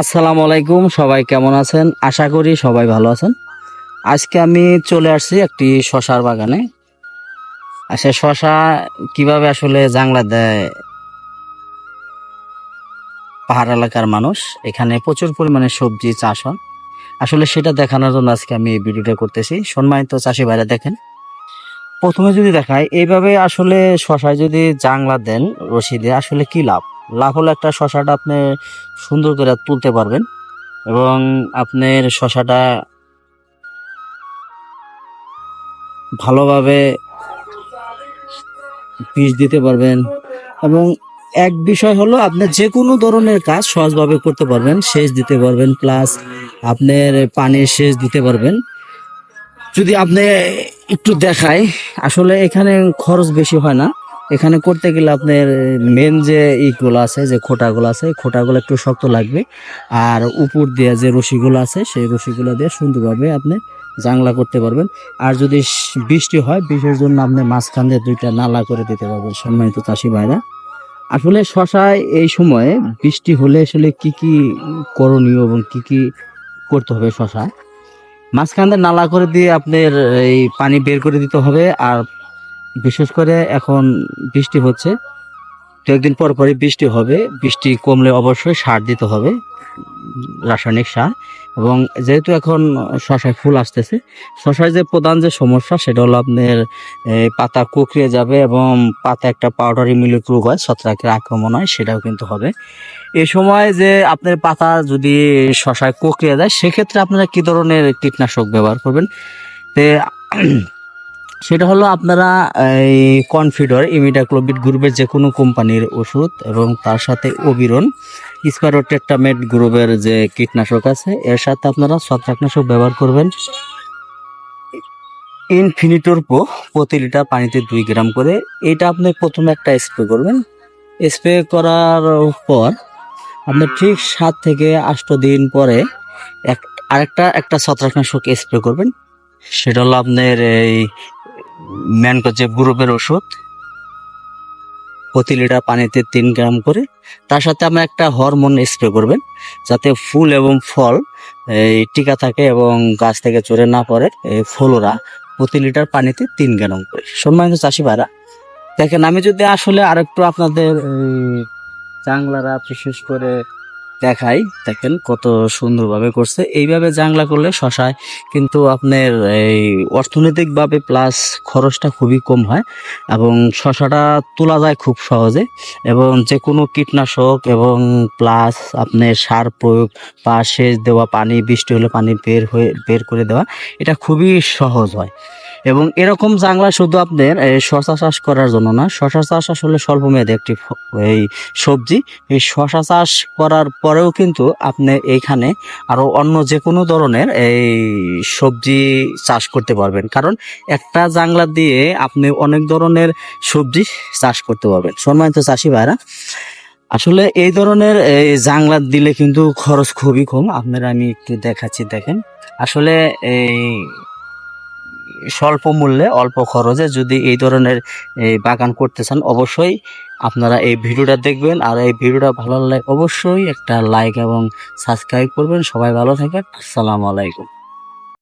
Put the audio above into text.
আসসালামু আলাইকুম, সবাই কেমন আছেন? আশা করি সবাই ভালো আছেন। আজকে আমি চলে আসছি একটি শশার বাগানে। আচ্ছা শশা কীভাবে আসলে জাংলা দেয়? পাহাড় এলাকার মানুষ, এখানে প্রচুর পরিমাণে সবজি চাষ হয়। আসলে সেটা দেখানোর জন্য আজকে আমি এই ভিডিওটা করতেছি। সম্মানিত চাষি ভাইরা দেখেন প্রথমে যদি দেখায় এইভাবে আসলে শশায় যদি জাংলা দেন রশি দিয়ে, আসলে কি লাভ? লাভ হলো একটা শশাটা আপনি সুন্দর করে তুলতে পারবেন এবং আপনার শশাটা ভালোভাবে বীজ দিতে পারবেন এবং এক বিষয় হলো, আপনি যে কোনো ধরনের কাজ সহজভাবে করতে পারবেন, সেচ দিতে পারবেন, প্লাস আপনার পানির সেচ দিতে পারবেন। যদি আপনি একটু দেখাই। আসলে এখানে খরচ বেশি হয় না। এখানে করতে গেলে আপনার মেন যে ইগুলো আছে, যে খোটাগুলো আছে খোটাগুলো একটু শক্ত লাগবে। আর উপর দিয়ে যে রশিগুলো আছে, সেই রশিগুলো দিয়ে সুন্দরভাবে আপনি জাংলা করতে পারবেন। আর যদি বৃষ্টি হয়, বৃষ্টির জন্য আপনি মাঝখান দিয়ে দুইটা নালা করে দিতে পারবেন, সম্মানিত চাষি ভাইরা। আসলে শশায় এই সময়ে বৃষ্টি হলে আসলে কি কি করণীয় এবং কি কি করতে হবে শশায়? মাঝখান দিয়ে নালা করে দিয়ে আপনার এই পানি বের করে দিতে হবে। আর বিশেষ করে এখন বৃষ্টি হচ্ছে দু একদিন পর পরই বৃষ্টি হবে। বৃষ্টি কমলে অবশ্যই সার দিতে হবে, রাসায়নিক সার। এবং যেহেতু এখন শশায় ফুল আসতেছে, শশায় যে প্রধান যে সমস্যা সেটা হলো আপনার পাতা কুকড়িয়ে যাবে এবং পাতা একটা পাউডারি মিলিক রোগ হয়, ছত্রাকের আক্রমণ হয়, সেটাও কিন্তু হবে। এই সময় যে আপনার পাতা যদি শশায় কুকড়িয়ে যায়, সেক্ষেত্রে আপনারা কি ধরনের কীটনাশক ব্যবহার করবেন? তে সেটা হলো আপনারা এই কনফিডর, ইমিডাক্লোবিড গ্রুপের যে কোনো কোম্পানির ওষুধ এবং তার সাথে অবিরন স্পারোটেট্টামেট গ্রুপের যে কীটনাশক আছে, এর সাথে আপনারা ছত্রাকনাশক ব্যবহার করবেন। ইনফিনিটোর পো, প্রতি লিটার পানিতে দুই গ্রাম করে। এটা আপনি প্রথমে একটা স্প্রে করবেন। স্প্রে করার পর আপনি ঠিক সাত থেকে আষ্ট দিন পরে এক, আরেকটা, একটা ছত্রাকনাশক স্প্রে করবেন। সেটা হলো আপনার এই ম্যানকো যে গ্রুপের ওষুধ। প্রতি লিটার পানিতে তিন গ্রাম করে। তার সাথে আমরা একটা হরমোন স্প্রে করবেন, যাতে ফুল এবং ফল এই টিকা থাকে এবং গাছ থেকে চড়ে না পড়ে। এই ফলরা প্রতি লিটার পানিতে তিন গ্রাম করে। সম্মানিত চাষি ভাইরা, দেখেন আমি যদি আসলে আরেকটু আপনাদের জাংলারা বিশেষ করে দেখাই, দেখেন কত সুন্দরভাবে করছে। এইভাবে জাংলা করলে শশায় কিন্তু আপনার এই অর্থনৈতিকভাবে প্লাস খরচটা খুবই কম হয় এবং শশাটা তোলা যায় খুব সহজে এবং যে কোনো কীটনাশক এবং প্লাস আপনার সার প্রয়োগ বা সেচ দেওয়া, পানি, বৃষ্টি হলে পানি বের হয়ে, বের করে দেওয়া, এটা খুবই সহজ হয়। এবং এরকম জাংলা শুধু আপনার শশা চাষ করার জন্য না, শশা চাষ আসলে স্বল্প মেয়াদী একটি এই সবজি। এই শশা চাষ করার পরেও কিন্তু আপনি এইখানে আরও অন্য যে কোনো ধরনের এই সবজি চাষ করতে পারবেন। কারণ একটা জাংলা দিয়ে আপনি অনেক ধরনের সবজি চাষ করতে পারবেন। সম্মানিত চাষি ভাইরা, আসলে এই ধরনের এই জাংলা দিলে কিন্তু খরচ খুবই কম। আপনারা আমি একটু দেখাচ্ছি, দেখেন। আসলে এই স্বল্প মূল্যে, অল্প খরচে যদি এই ধরনের বাগান করতে চান, অবশ্যই আপনারা এই ভিডিওটা দেখবেন। আর এই ভিডিওটা ভালো লাগলে অবশ্যই একটা লাইক এবং সাবস্ক্রাইব করবেন। সবাই ভালো থাকবেন আসসালামু আলাইকুম।